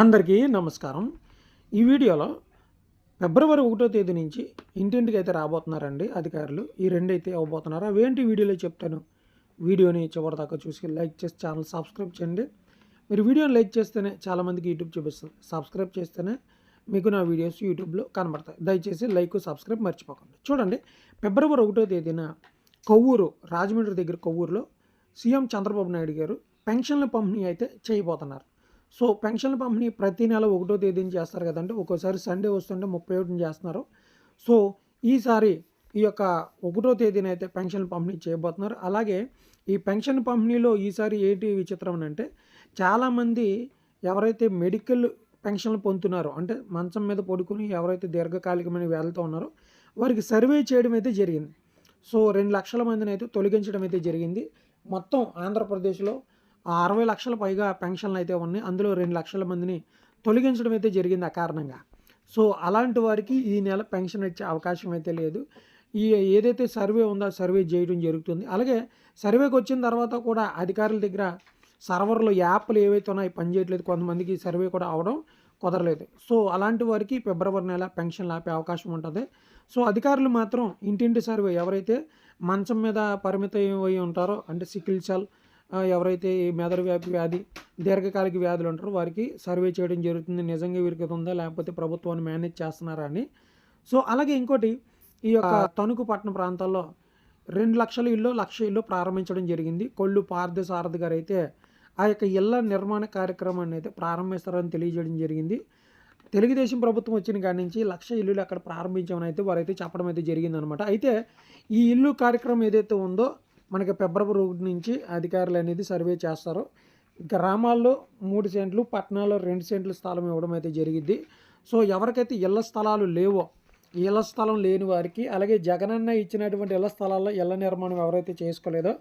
అందరికీ నమస్కారం. ఈ వీడియోలో ఫిబ్రవరి ఒకటో తేదీ నుంచి ఇంటింటికి అయితే రాబోతున్నారండి అధికారులు. ఈ రెండు అయితే అవ్వబోతున్నారు అవేంటి వీడియోలో చెప్తాను. వీడియోని చివరిదాకా చూసి లైక్ చేసి ఛానల్ సబ్స్క్రైబ్ చేయండి. మీరు వీడియోని లైక్ చేస్తేనే చాలామందికి యూట్యూబ్ చూపిస్తుంది. సబ్స్క్రైబ్ చేస్తేనే మీకు నా వీడియోస్ యూట్యూబ్లో కనబడతాయి. దయచేసి లైక్ సబ్స్క్రైబ్ మర్చిపోకండి. చూడండి ఫిబ్రవరి ఒకటో తేదీన కొవ్వూరు రాజమండ్రి దగ్గర కొవ్వూరులో సీఎం చంద్రబాబు నాయుడు గారు పెన్షన్ల పంపిణీ అయితే చేయబోతున్నారు. సో పెన్షన్ల పంపిణీ ప్రతి నెల ఒకటో తేదీని చేస్తారు కదండి. ఒక్కోసారి సండే వస్తుంటే ముప్పై ఒకటిని చేస్తున్నారు. సో ఈసారి ఈ యొక్క ఒకటో తేదీన అయితే పెన్షన్ పంపిణీ చేయబోతున్నారు. అలాగే ఈ పెన్షన్ పంపిణీలో ఈసారి ఏంటి విచిత్రం అని అంటే చాలామంది ఎవరైతే మెడికల్ పెన్షన్లు పొందుతున్నారో అంటే మంచం మీద పడుకుని ఎవరైతే దీర్ఘకాలికమైన వ్యాధులతో ఉన్నారో వారికి సర్వే చేయడం అయితే జరిగింది. సో రెండు లక్షల మందిని అయితే తొలగించడం అయితే జరిగింది. మొత్తం ఆంధ్రప్రదేశ్లో అరవై లక్షల పైగా పెన్షన్లు అయితే ఉన్నాయి. అందులో రెండు లక్షల మందిని తొలగించడం అయితే జరిగింది ఆ కారణంగా. సో అలాంటి వారికి ఈ నెల పెన్షన్ ఇచ్చే అవకాశం అయితే లేదు. ఈ ఏదైతే సర్వే ఉందో సర్వే చేయడం జరుగుతుంది. అలాగే సర్వేకి వచ్చిన తర్వాత కూడా అధికారుల దగ్గర సర్వర్లు యాప్లు ఏవైతే ఉన్నాయో పనిచేయట్లేదు. కొంతమందికి సర్వే కూడా అవడం కుదరలేదు. సో అలాంటి వారికి ఫిబ్రవరి నెల పెన్షన్లు ఆపే అవకాశం ఉంటుంది. సో అధికారులు మాత్రం ఇంటింటి సర్వే ఎవరైతే మంచం మీద పరిమితం అయి ఉంటారో అంటే సికిల్ సెల్ ఎవరైతే ఈ మెదడు వ్యాపి వ్యాధి దీర్ఘకాలిక వ్యాధులు ఉంటారో వారికి సర్వే చేయడం జరుగుతుంది. నిజంగా వీరికి ఉందా? లేకపోతే ప్రభుత్వాన్ని మేనేజ్ చేస్తున్నారా అని. సో అలాగే ఇంకోటి ఈ యొక్క తణుకు పట్టణ ప్రాంతాల్లో రెండు లక్షల ఇల్లు లక్ష ఇల్లు ప్రారంభించడం జరిగింది. కొల్లు పార్థ సారథి గారు అయితే ఆ యొక్క ఇళ్ళ నిర్మాణ కార్యక్రమాన్ని అయితే ప్రారంభిస్తారని తెలియజేయడం జరిగింది. తెలుగుదేశం ప్రభుత్వం వచ్చిన కాడి నుంచి లక్ష ఇల్లులు అక్కడ ప్రారంభించామని అయితే వారైతే చెప్పడం అయితే జరిగిందనమాట. అయితే ఈ ఇల్లు కార్యక్రమం ఏదైతే ఉందో మనకి ఫిబ్రవరి ఒకటి నుంచి అధికారులు అనేది సర్వే చేస్తారు. గ్రామాల్లో మూడు సెంట్లు పట్టణాల్లో రెండు సెంట్లు స్థలం ఇవ్వడం అయితే జరిగింది సో ఎవరికైతే ఇళ్ళ స్థలాలు లేవో ఇళ్ళ స్థలం లేని వారికి అలాగే జగనన్న ఇచ్చినటువంటి ఇళ్ళ స్థలాల్లో ఇళ్ళ నిర్మాణం ఎవరైతే చేసుకోలేదో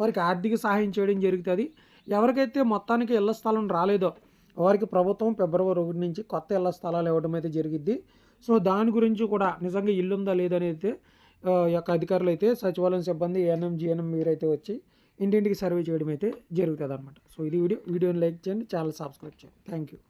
వారికి ఆర్థిక సహాయం చేయడం జరుగుతుంది. ఎవరికైతే మొత్తానికి ఇళ్ళ స్థలం రాలేదో వారికి ప్రభుత్వం ఫిబ్రవరి ఒకటి నుంచి కొత్త ఇళ్ళ స్థలాలు ఇవ్వడం అయితే జరిగింది సో దాని గురించి కూడా నిజంగా ఇల్లుందా ఉందా యొక్క అధికారులు అయితే సచివాలయం సిబ్బంది ఏఎన్ఎం జిఎన్ఎం మీరైతే వచ్చి ఇంటింటికి సర్వే చేయడం అయితే జరుగుతుంది అనమాట సో ఇది వీడియో వీడియోని లైక్ చేయండి ఛానల్ సబ్స్క్రైబ్ చేయండి. Thank you